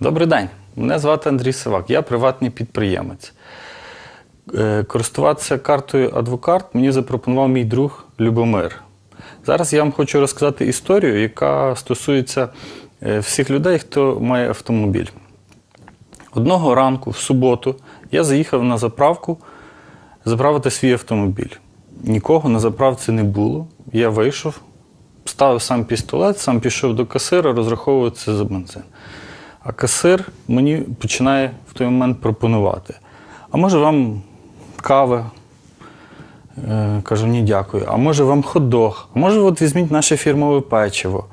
Добрий день. Мене звати Андрій Сивак, я приватний підприємець. Е, Користуватися картою адвокат мені запропонував мій друг Любомир. Зараз я вам хочу розказати історію, яка стосується е, всіх людей, хто має автомобіль. Одного ранку, в суботу, я заїхав на заправку заправити свій автомобіль. Нікого на заправці не було. Я вийшов, ставив сам пістолет, сам пішов до касира розраховуватися за бензин. А касир мені починає в той момент пропонувати. А може вам кави? Е, Кажу, ні, дякую. А може вам хот-дог? А може, от візьміть наше фірмове печиво.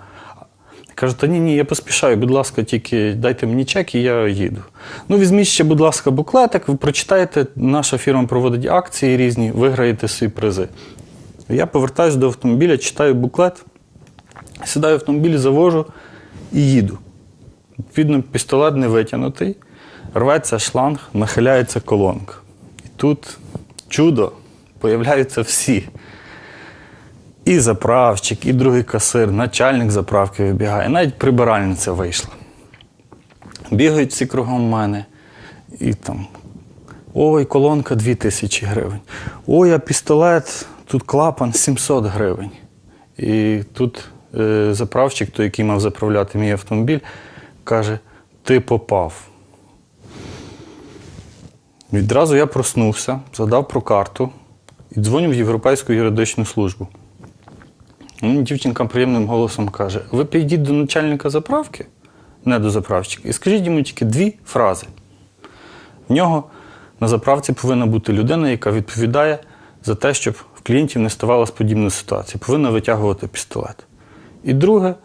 Кажу, та ні, ні, я поспішаю, будь ласка, тільки дайте мені чек і я їду. Ну, візьміть ще, будь ласка, буклетик, ви прочитайте, наша фірма проводить акції різні, виграєте свої призи. Я повертаюся до автомобіля, читаю буклет, сідаю в автомобіль, завожу і їду. Відповідно, пістолет не витягнутий, рветься шланг, нахиляється колонка. І тут чудо, появляються всі. І заправщик, і другий касир, начальник заправки вибігає, навіть прибиральниця вийшла. Бігають всі кругом мене. І там. Ой, колонка 2000 гривень. Ой, а пістолет, тут клапан 700 гривень. І тут е, заправщик, той, який мав заправляти мій автомобіль, каже: ти попав. Відразу я проснувся, згадав про карту і дзвоню в Європейську юридичну службу. Мені дівчинка приємним голосом каже: ви підійдіть до начальника заправки, не до заправщика, і скажіть йому тільки дві фрази. В нього на заправці повинна бути людина, яка відповідає за те, щоб в клієнтів не ставалася подібна ситуація, повинна витягувати пістолет. І друге,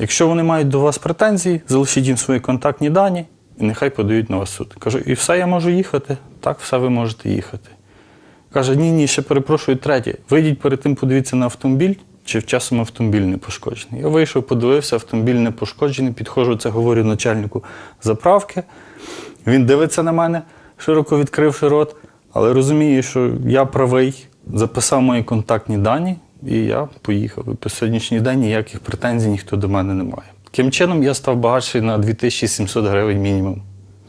якщо вони мають до вас претензії, залишіть їм свої контактні дані і нехай подають на вас суд. Кажу, і все я можу їхати? Так, все ви можете їхати. Каже, ні, ні, ще перепрошую, третє. Вийдіть перед тим, подивіться на автомобіль, чи часом автомобіль не пошкоджений. Я вийшов, подивився, автомобіль не пошкоджений, підходжу, це говорю начальнику заправки. Він дивиться на мене, широко відкривши рот, але розуміє, що я правий, записав мої контактні дані, і я поїхав. І по сьогоднішній день ніяких претензій ніхто до мене не має. Таким чином я став багатший на 2700 гривень мінімум.